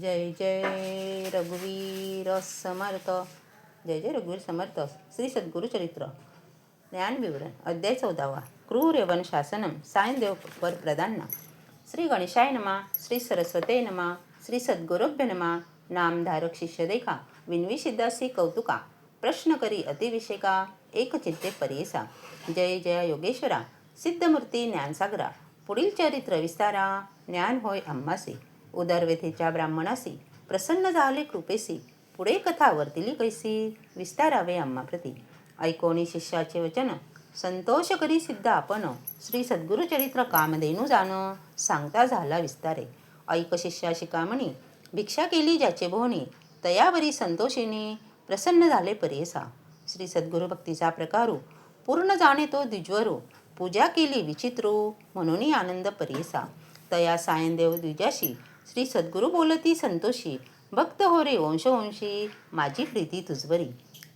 जय जय रघुवीर समर्थ. जय जय रघुवीर समर्थ. श्री सद्गुरु चरित्र. ज्ञान विवरण अध्याय चौदावा. क्रूरयवन शासनम सायनदेव वर प्रधान श्री गणेशाय नमा श्री सरस्वते नमा श्री सद्गुरुभ्य नमा. नामधारक शिष्य देखा विनवी सिद्धासी कौतुका. प्रश्न करी अतिविषेका एकचित्ते परेसा. जय जय योगेश्वरा. सिद्धमूर्ती ज्ञानसागरा. पुढील चरित्र विस्तारा. ज्ञान होय अम्मासी. उदरवेथेच्या ब्राह्मणासी प्रसन्न झाले कृपेसी पुढे कथा वर्तिली कैसी विस्तारावे आम्हा प्रती. शिष्याचे वचन संतोष करी सिद्ध आपण श्री सद्गुरुचरित्र कामधेनू जाण सांगता झाला विस्तारे. ऐक शिष्या शिकामणी भिक्षा केली ज्याचे भोवणी तयावरी संतोषीने प्रसन्न झाले परेसा. श्री सद्गुरु भक्तीचा प्रकारू पूर्ण जाणे तो द्विजवरू पूजा केली विचित्रू म्हणूनही आनंद परेसा. तया सायनदेव द्विजाशी श्री सद्गुरू बोलती संतोषी भक्त हो रे वंशवंशी माझी प्रीती तुझवरी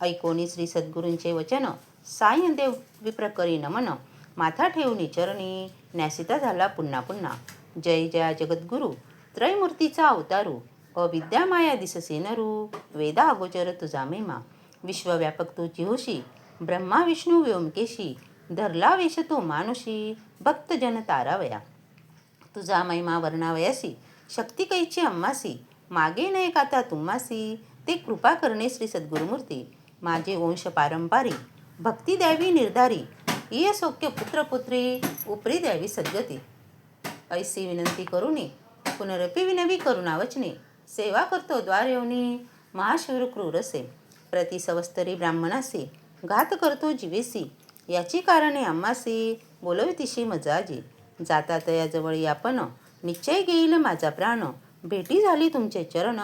ऐकोनी श्री सद्गुरूंचे वचन सायदेव विप्रकरी नमन माथा ठेवणी चरणी न्यासिता झाला पुन्हा पुन्हा. जय जया जगद्गुरु त्रयमूर्तीचा अवतारू अविद्या माया दिससे नरू वेदा अगोचर तुझा महिमा. विश्वव्यापक तू जिहोशी ब्रह्मा विष्णू व्योमकेशी धरला वेश तू मानुषी भक्तजन तारावया. तुझा महिमा वर्णावयासी शक्ती कैची अम्मासी मागे नये काता तुम्हासी? ते कृपा करणे श्री सद्गुरुमूर्ती. माझे वंश पारंपारी भक्ती द्यावी निर्धारी इय सौख्य पुत्रपुत्री उपरी द्यावी सद्गती. ऐसी विनंती करुणी पुनरपी विनवी करुणावचने सेवा करतो द्वार महाशिवर क्रूरसे. प्रतिसवस्तरी ब्राह्मणासी घात करतो जीवेसी. याची कारणे आम्हासी बोलवितिशी मजाजी. जाता तयाजवळ यापन निश्चय घेईल माझा प्राण. भेटी झाली तुमचे चरण.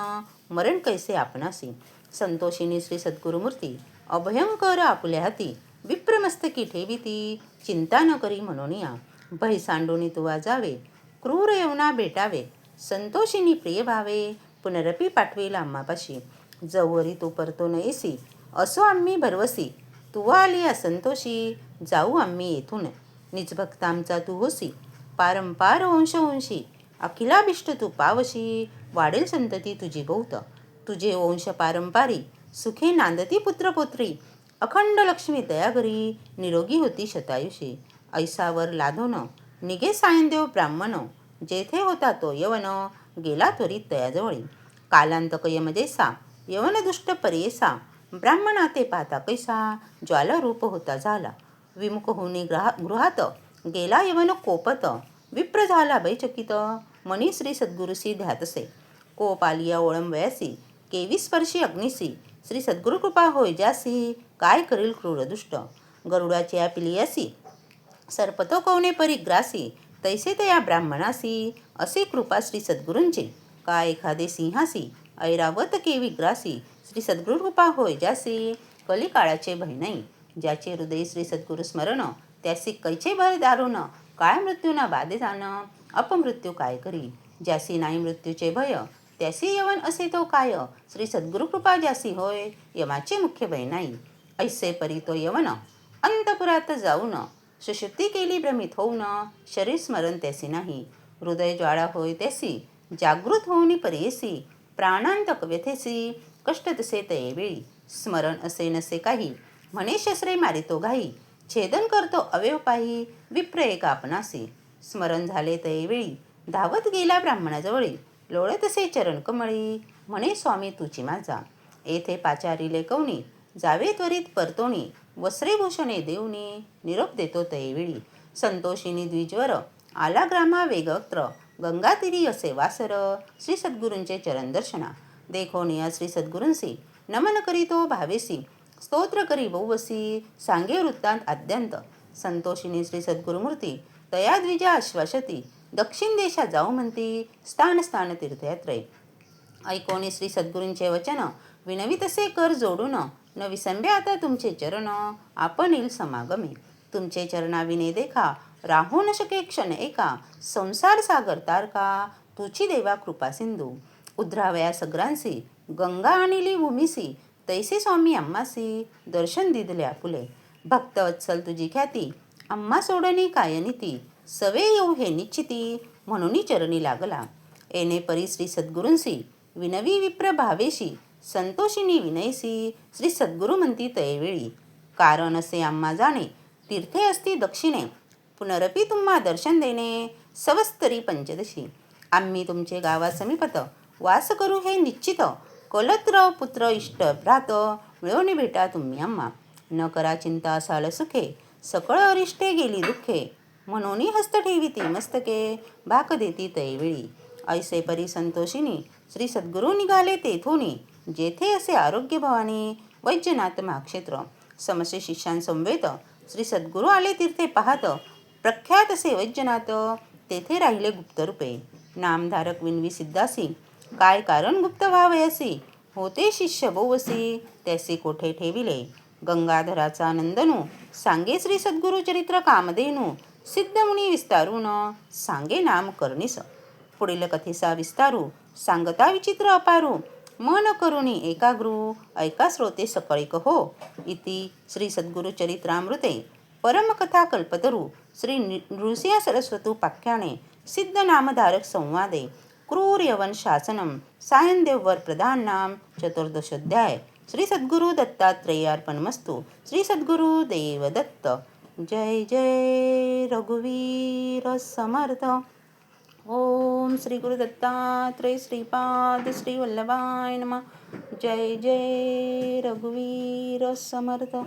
मरण कैसे आपणासी? संतोषिनी श्री सद्गुरुमूर्ती अभयंकर आपल्या हाती. विप्रमस्तकी ठेविती. चिंता न करी म्हणून या. भय सांडूनी तुवा जावे. क्रूर येवना भेटावे. संतोषिनी प्रिय भावे. पुनरपी पाठवेल आम्हापाशी. जवरी तू परतो न येसी असो आम्ही भरवसी. तुवा आली असंतोषी जाऊ आम्ही येथून. निजभक्त आमचा तू होसी. पारंपार वंशवंशी अखिलाभिष्ट तू पावशी वाढेल संतती तुझी बहुत तुझे वंश पारंपारी सुखे नांदती पुत्रपुत्री. अखंड लक्ष्मी दयागरी निरोगी होती शतायुषी. ऐसावर लाधोन निघे सायनदेव ब्राह्मण. जेथे होता तो यवन गेला त्वरित तयाजवळी कालांतक यमजेसा यवन दुष्ट परेसा. ब्राह्मणा ते पाहता कैसा ज्वालारूप होता झाला विमुख होऊन ग्रहा गृहात गेला यवन कोपत. विप्र झाला बैचकित. मनी श्री सद्गुरुसी ध्यातसे कोप आलिया ओळंबयासी केवी स्पर्शी अग्निसी. श्री सद्गुरु कृपा होय जासी काय करील क्रूर दुष्ट. गरुडाची पिलियासी सर्पतो कोणे परिग्रासी. तैसे तया ब्राह्मणासी. असे कृपा श्री सद्गुरूंची. काय एखादे सिंहासी. ऐरावत केवी ग्रासी. श्री सद्गुरु कृपा होय ज्यासी. कलिकाळाचे भय नाही. ज्याचे हृदय श्री सद्गुरु स्मरण. त्यासी कैचे भर दारुण. काय मृत्यूना बाधे जाणं? अपमृत्यू काय करी? ज्यासी नाही मृत्यूचे भय त्यासी यवन असे तो काय? श्री सद्गुरुकृपा ज्यासी होय यमाचे मुख्य भय नाही. ऐसे परी तो यवन अंतपुरात जाऊन सुशुद्धी केली भ्रमित होऊन शरीर स्मरण त्यासी नाही. हृदय ज्वाळा होय त्यासी जागृत होऊन परेसी प्राणांतक व्यथेसी कष्ट तसे तयेवेळी स्मरण असे नसे काही म्हणे शस्त्रे मारितो घाई. छेदन करतो अवयव पाही विप्र एक आपणासी. स्मरण झाले तैवेळी धावत गेला ब्राह्मणाजवळी. लोळत असे चरण कमळी म्हणे स्वामी तुची माझा. येथे पाचारिले कवणी जावे त्वरित परतोणी वस्त्रेभूषणे देऊनी निरोप देतो तयवेळी संतोषिनी द्विजवर आला ग्रामा वेगत्र गंगातीरी असे वासर श्री सद्गुरूंचे चरण दर्शना. देखोनिया श्री सद्गुरूंसी नमन करीतो भावेसी. स्तोत्र करी बहुवसी सांगे वृत्तांत आद्यंत संतोषिनी श्री सद्गुरुमूर्ती तयाद्विजा आश्वासती दक्षिण देशात जाऊ म्हणती स्थान स्थान तीर्थयात्रे. ऐकोणी श्री सद्गुरूंचे वचन विनवितसे कर जोडून न विसंबे आता तुमचे चरण आपण येईल समागमे. तुमचे चरणाविने देखा राहू न शके क्षण एका संसार सागर तारका तुची देवा कृपा सिंधू. उद्रावया सग्रांसी गंगा आणिली भूमिसी तैसे स्वामी अम्मासी दर्शन दिदले आपुले। भक्तवत्सल तुझी ख्याती आम्हा सोडणी कायनिती सवे येऊ हे निश्चिती म्हणूनही चरणी लागला। येणे परी श्री सद्गुरूंसी विनवी विप्र भावेशी संतोषिनी विनयसी श्री सद्गुरु म्हणती तयवेळी। कारण असे आम्हा जाणे तीर्थे असती दक्षिणे पुनरपी तुम्हा दर्शन देणे सवस्तरी पंचदशी। आम्ही तुमचे गावा समीपत वास करू हे निश्चित कलत्र पुत्र इष्ट भ्रात मिळवणी भेटा तुम्ही आम्हा. न करा चिंता असाल सुखे सकळ अरिष्टे गेली दुःखे. म्हणून हस्त ठेवी ती मस्तके भाक देती तैवेळी ऐसे परी संतोषिनी श्री सद्गुरू निघाले तेथोनी जेथे असे आरोग्य भवानी वैद्यनाथ महाक्षेत्र. समसे शिष्यांसमवेत श्री सद्गुरू आले तीर्थे पाहत. प्रख्यात असे वैद्यनाथ तेथे राहिले गुप्तरूपे. नामधारक विनवी सिद्धासी काय कारण गुप्त व्हावयासी होते शिष्य बोवसी. त्यासी कोठे ठेविले? गंगाधराचा नंदनू. सांगे श्री सद्गुरु चरित्र कामधेनू. सिद्धमुनी विस्तारून. सांगे नाम करणीस. पुढील कथेचा विस्तारू. सांगता विचित्र अपारू. मन करुणी एकाग्रू. ऐका श्रोते सकळिक हो इति श्री सद्गुरु चरित्रामृते. परमकथा कल्पतरू. श्री नि- नृसिंह सरस्वतुपाख्याने सिद्ध नामधारक संवादे. क्रूर यवन शासनम सायनदेववर प्रधान नाम चतुर्दशोध्याय श्री सद्गुरु दत्तात्रेयार्पणमस्तु श्री सद्गुरु देवदत्त. जय जय रघुवीर समर्थ. ओम श्री गुरु दत्तात्रय श्रीपाद श्री वल्लभाय नमः. जय जय रघुवीर समर्थ.